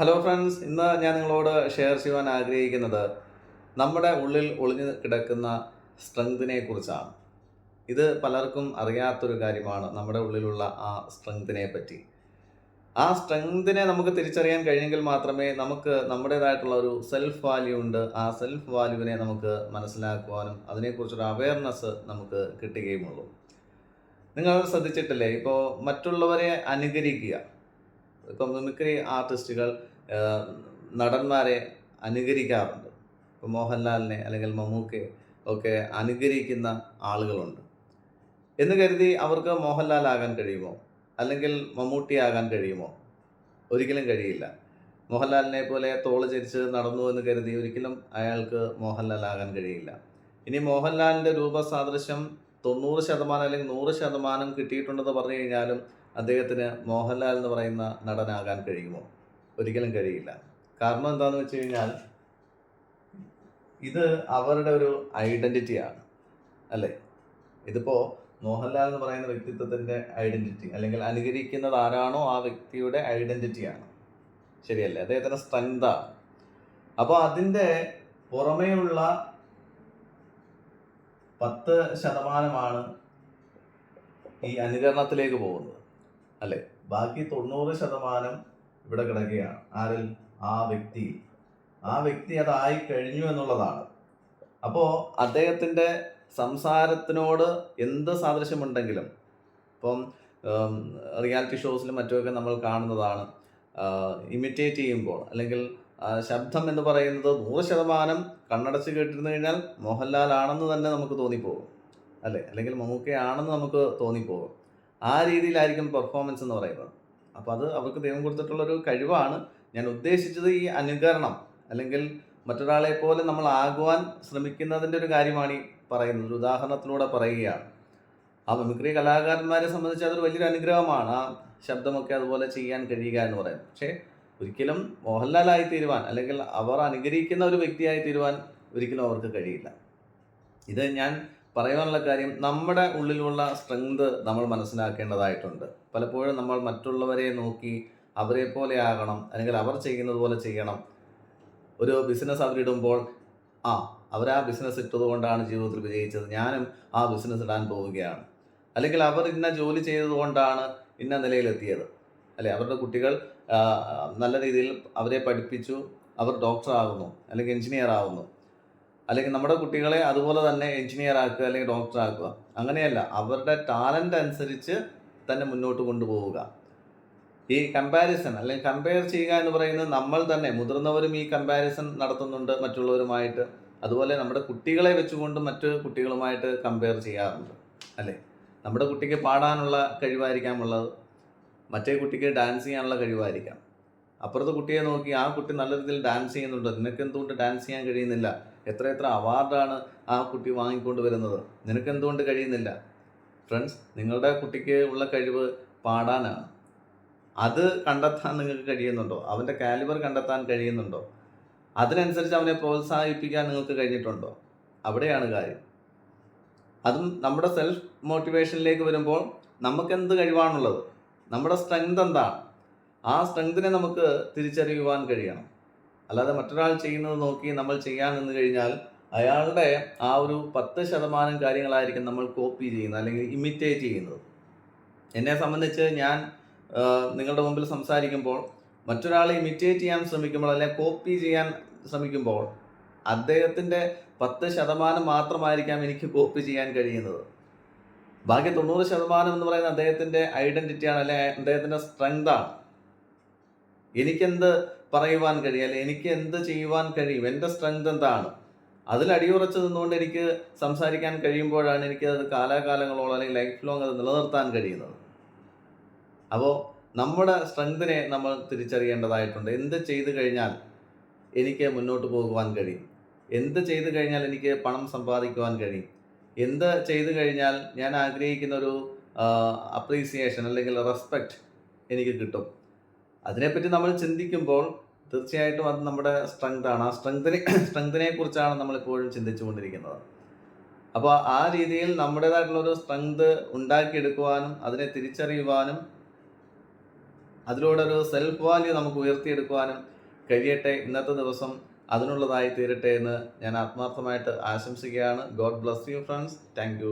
Hello friends ഇന്ന് ഞാൻ നിങ്ങളോട് ഷെയർ ചെയ്യുവാൻ ആഗ്രഹിക്കുന്നത് നമ്മുടെ ഉള്ളിൽ ഒളിഞ്ഞു കിടക്കുന്ന സ്ട്രെങ്തിനെ കുറിച്ചാണ്. ഇത് പലർക്കും അറിയാത്തൊരു കാര്യമാണ് നമ്മുടെ ഉള്ളിലുള്ള ആ സ്ട്രെങ്തിനെ പറ്റി. ആ സ്ട്രെങ്തിനെ നമുക്ക് തിരിച്ചറിയാൻ കഴിഞ്ഞെങ്കിൽ മാത്രമേ നമുക്ക് നമ്മുടേതായിട്ടുള്ള ഒരു സെൽഫ് വാല്യൂ ഉണ്ട്. ആ സെൽഫ് വാല്യൂവിനെ നമുക്ക് മനസ്സിലാക്കുവാനും അതിനെക്കുറിച്ചൊരു അവയർനെസ് നമുക്ക് കിട്ടുകയുമുള്ളൂ. നിങ്ങൾ ശ്രദ്ധിച്ചിട്ടില്ലേ? ഇപ്പോൾ മറ്റുള്ളവരെ അനുകരിക്കുക. ഇപ്പം മിമിക്രി ആർട്ടിസ്റ്റുകൾ നടന്മാരെ അനുകരിക്കാറുണ്ട്. ഇപ്പം മോഹൻലാലിനെ അല്ലെങ്കിൽ മമ്മൂക്കെ ഒക്കെ അനുകരിക്കുന്ന ആളുകളുണ്ട്. എന്ന് കരുതി അവർക്ക് മോഹൻലാൽ ആകാൻ കഴിയുമോ? അല്ലെങ്കിൽ മമ്മൂട്ടി ആകാൻ കഴിയുമോ? ഒരിക്കലും കഴിയില്ല. മോഹൻലാലിനെ പോലെ തോൾ ചരിച്ച് നടന്നു എന്ന് കരുതി ഒരിക്കലും അയാൾക്ക് മോഹൻലാൽ ആകാൻ കഴിയില്ല. ഇനി മോഹൻലാലിന്റെ രൂപസാദൃശ്യം തൊണ്ണൂറ് ശതമാനം അല്ലെങ്കിൽ നൂറ് ശതമാനം കിട്ടിയിട്ടുണ്ടെന്ന് പറഞ്ഞു കഴിഞ്ഞാലും അദ്ദേഹത്തിന് മോഹൻലാൽ എന്ന് പറയുന്ന നടനാകാൻ കഴിയുമോ? ഒരിക്കലും കഴിയില്ല. കാരണം എന്താണെന്ന് വെച്ച് കഴിഞ്ഞാൽ ഇത് അവരുടെ ഒരു ഐഡന്റിറ്റിയാണ് അല്ലേ? ഇതിപ്പോൾ മോഹൻലാൽ എന്ന് പറയുന്ന വ്യക്തിത്വത്തിന്റെ ഐഡന്റിറ്റി അല്ലെങ്കിൽ അനുകരിക്കുന്നത് ആരാണോ ആ വ്യക്തിയുടെ ഐഡന്റിറ്റിയാണ് ശരിയല്ലേ? അദ്ദേഹത്തിന്റെ സ്ട്രെങ്താണ് അപ്പോൾ അതിന്റെ പുറമേയുള്ള പത്ത് ശതമാനമാണ് ഈ അനുകരണത്തിലേക്ക് പോകുന്നത്. അല്ലേ? ബാക്കി തൊണ്ണൂറ് ശതമാനം ഇവിടെ കിടക്കുകയാണ്. ആരിൽ? ആ വ്യക്തി. ആ വ്യക്തി അതായി കഴിഞ്ഞു എന്നുള്ളതാണ്. അപ്പോൾ അദ്ദേഹത്തിന്റെ സംസാരത്തിനോട് എന്ത് സാദൃശ്യമുണ്ടെങ്കിലും ഇപ്പം റിയാലിറ്റി ഷോസിലും മറ്റുമൊക്കെ നമ്മൾ കാണുന്നതാണ് ഇമിറ്റേറ്റ് ചെയ്യുമ്പോൾ അല്ലെങ്കിൽ ശബ്ദം എന്ന് പറയുന്നത് നൂറ് ശതമാനം കണ്ണടച്ച് കേട്ടിരുന്നു കഴിഞ്ഞാൽ മോഹൻലാൽ ആണെന്ന് തന്നെ നമുക്ക് തോന്നിപ്പോകും. അല്ലേ? അല്ലെങ്കിൽ മമ്മൂക്കയാണെന്ന് നമുക്ക് തോന്നിപ്പോകും. ആ രീതിയിലായിരിക്കും പെർഫോമൻസ് എന്ന് പറയുന്നത്. അപ്പോൾ അത് അവർക്ക് ദൈവം കൊടുത്തിട്ടുള്ളൊരു കഴിവാണ്. ഞാൻ ഉദ്ദേശിച്ചത് ഈ അനുകരണം അല്ലെങ്കിൽ മറ്റൊരാളെ പോലെ നമ്മൾ ആകുവാൻ ശ്രമിക്കുന്നതിന്റെ ഒരു കാര്യമാണ് ഈ പറയുന്നത്. ഒരു ഉദാഹരണത്തിലൂടെ പറയുകയാണ്. ആ മിമിക്രി കലാകാരന്മാരെ സംബന്ധിച്ച് അതൊരു വലിയൊരു അനുഗ്രഹമാണ്. ആ ശബ്ദമൊക്കെ അതുപോലെ ചെയ്യാൻ കഴിയുക എന്ന് പറയുന്നത്. പക്ഷേ ഒരിക്കലും മോഹൻലാലായി തീരുവാൻ അല്ലെങ്കിൽ അവർ അനുകരിക്കുന്ന ഒരു വ്യക്തിയായി തീരുവാൻ ഒരിക്കലും അവർക്ക് കഴിയില്ല. ഇത് ഞാൻ പറയാനുള്ള കാര്യം നമ്മുടെ ഉള്ളിലുള്ള സ്ട്രെങ്ത് നമ്മൾ മനസ്സിലാക്കേണ്ടതായിട്ടുണ്ട്. പലപ്പോഴും നമ്മൾ മറ്റുള്ളവരെ നോക്കി അവരെ പോലെ ആകണം അല്ലെങ്കിൽ അവർ ചെയ്യുന്നത് പോലെ ചെയ്യണം. ഒരു ബിസിനസ് അവരിടുമ്പോൾ ആ അവർ ആ ബിസിനസ് ഇട്ടതുകൊണ്ടാണ് ജീവിതത്തിൽ വിജയിച്ചത് ഞാനും ആ ബിസിനസ് ഇടാൻ പോവുകയാണ്. അല്ലെങ്കിൽ അവർ ഇന്ന ജോലി ചെയ്തതുകൊണ്ടാണ് ഇന്ന നിലയിലെത്തിയത്. അല്ലെ? അവരുടെ കുട്ടികൾ നല്ല രീതിയിൽ അവരെ പഠിപ്പിച്ചു അവർ ഡോക്ടർ ആകുന്നു അല്ലെങ്കിൽ എഞ്ചിനീയർ ആകുന്നു അല്ലെങ്കിൽ നമ്മുടെ കുട്ടികളെ അതുപോലെ തന്നെ എഞ്ചിനീയർ ആക്കുക അല്ലെങ്കിൽ ഡോക്ടർ ആക്കുക. അങ്ങനെയല്ല അവരുടെ ടാലന്റ് അനുസരിച്ച് തന്നെ മുന്നോട്ട് കൊണ്ടുപോവുക. ഈ കമ്പാരിസൺ അല്ലെങ്കിൽ കമ്പയർ ചെയ്യുക എന്ന് പറയുന്നത് നമ്മൾ തന്നെ മുതിർന്നവരും ഈ കമ്പാരിസൺ നടത്തുന്നുണ്ട് മറ്റുള്ളവരുമായിട്ട്. അതുപോലെ നമ്മുടെ കുട്ടികളെ വെച്ചുകൊണ്ട് മറ്റു കുട്ടികളുമായിട്ട് കമ്പയർ ചെയ്യാറുണ്ട് അല്ലേ? നമ്മുടെ കുട്ടിക്ക് പാടാനുള്ള കഴിവായിരിക്കാം ഉള്ളത്. മറ്റേ കുട്ടിക്ക് ഡാൻസ് ചെയ്യാനുള്ള കഴിവായിരിക്കാം. അപ്പുറത്തെ കുട്ടിയെ നോക്കി ആ കുട്ടി നല്ല രീതിയിൽ ഡാൻസ് ചെയ്യുന്നുണ്ട്. നിനക്ക് എന്തുകൊണ്ട് ഡാൻസ് ചെയ്യാൻ കഴിയുന്നില്ല? എത്ര എത്ര അവാർഡാണ് ആ കുട്ടി വാങ്ങിക്കൊണ്ട് വരുന്നത്? നിനക്ക് എന്തുകൊണ്ട് കഴിയുന്നില്ല? ഫ്രണ്ട്സ് നിങ്ങളുടെ കുട്ടിക്ക് ഉള്ള കഴിവ് പാടാനാണ്. അത് കണ്ടെത്താൻ നിങ്ങൾക്ക് കഴിയുന്നുണ്ടോ? അവന്റെ കാലിബർ കണ്ടെത്താൻ കഴിയുന്നുണ്ടോ? അതിനനുസരിച്ച് അവനെ പ്രോത്സാഹിപ്പിക്കാൻ നിങ്ങൾക്ക് കഴിഞ്ഞിട്ടുണ്ടോ? അവിടെയാണ് കാര്യം. അതും നമ്മുടെ സെൽഫ് മോട്ടിവേഷനിലേക്ക് വരുമ്പോൾ നമുക്ക് എന്ത് കഴിവാണുള്ളത്? നമ്മുടെ സ്ട്രെങ്ത് എന്താണ്? ആ സ്ട്രെങ്തിനെ നമുക്ക് തിരിച്ചറിയുവാൻ കഴിയണം. അല്ലാതെ മറ്റൊരാൾ ചെയ്യുന്നത് നോക്കി നമ്മൾ ചെയ്യാൻ നിന്ന് കഴിഞ്ഞാൽ അയാളുടെ ആ ഒരു പത്ത് ശതമാനം കാര്യങ്ങളായിരിക്കും നമ്മൾ കോപ്പി ചെയ്യുന്നത് അല്ലെങ്കിൽ ഇമിറ്റേറ്റ് ചെയ്യുന്നത്. എന്നെ സംബന്ധിച്ച് ഞാൻ നിങ്ങളുടെ മുമ്പിൽ സംസാരിക്കുമ്പോൾ മറ്റൊരാളെ ഇമിറ്റേറ്റ് ചെയ്യാൻ ശ്രമിക്കുമ്പോൾ അല്ലെങ്കിൽ കോപ്പി ചെയ്യാൻ ശ്രമിക്കുമ്പോൾ അദ്ദേഹത്തിന്റെ പത്ത് ശതമാനം മാത്രമായിരിക്കാം എനിക്ക് കോപ്പി ചെയ്യാൻ കഴിയുന്നത്. ബാക്കി തൊണ്ണൂറ് ശതമാനം എന്ന് പറയുന്നത് അദ്ദേഹത്തിന്റെ ഐഡന്റിറ്റിയാണ് അല്ലെ അദ്ദേഹത്തിന്റെ സ്ട്രെങ്താണ് എനിക്കെന്ത് പറയുവാൻ കഴിയും? അല്ലെ എനിക്ക് എന്ത് ചെയ്യുവാൻ കഴിയും? എന്റെ സ്ട്രെങ്ത് എന്താണ്? അതിൽ അടിയുറച്ച് നിന്നുകൊണ്ട് എനിക്ക് സംസാരിക്കാൻ കഴിയുമ്പോഴാണ് എനിക്ക് അത് കാലാകാലങ്ങളോളം അല്ലെങ്കിൽ ലൈഫ് ലോങ് അത് നിലനിർത്താൻ കഴിയുന്നത്. അപ്പോൾ നമ്മുടെ സ്ട്രെങ്തിനെ നമ്മൾ തിരിച്ചറിയേണ്ടതായിട്ടുണ്ട്. എന്ത് ചെയ്തു കഴിഞ്ഞാൽ എനിക്ക് മുന്നോട്ട് പോകുവാൻ കഴിയും? എന്ത് ചെയ്തു കഴിഞ്ഞാൽ എനിക്ക് പണം സമ്പാദിക്കുവാൻ കഴിയും? എന്ത് ചെയ്തു കഴിഞ്ഞാൽ ഞാൻ ആഗ്രഹിക്കുന്ന ഒരു അപ്രീസിയേഷൻ അല്ലെങ്കിൽ റെസ്പെക്റ്റ് എനിക്ക് കിട്ടും? അതിനെപ്പറ്റി നമ്മൾ ചിന്തിക്കുമ്പോൾ തീർച്ചയായിട്ടും അത് നമ്മുടെ സ്ട്രെങ്ത് ആണ്. ആ സ്ട്രെങ്തിനെ സ്ട്രെങ്തിനെ കുറിച്ചാണ് നമ്മളിപ്പോഴും ചിന്തിച്ചു കൊണ്ടിരിക്കുന്നത് അപ്പോൾ ആ രീതിയിൽ നമ്മുടേതായിട്ടുള്ള ഒരു സ്ട്രെങ്ത് ഉണ്ടാക്കിയെടുക്കുവാനും അതിനെ തിരിച്ചറിയുവാനും അതിലൂടെ ഒരു സെൽഫ് വാല്യൂ നമുക്ക് ഉയർത്തിയെടുക്കുവാനും കഴിയട്ടെ ഇന്നത്തെ ദിവസം അതിനുള്ളതായി തീരട്ടെ എന്ന് ഞാൻ ആത്മാർത്ഥമായിട്ട് ആശംസിക്കുകയാണ്. God bless you friends thank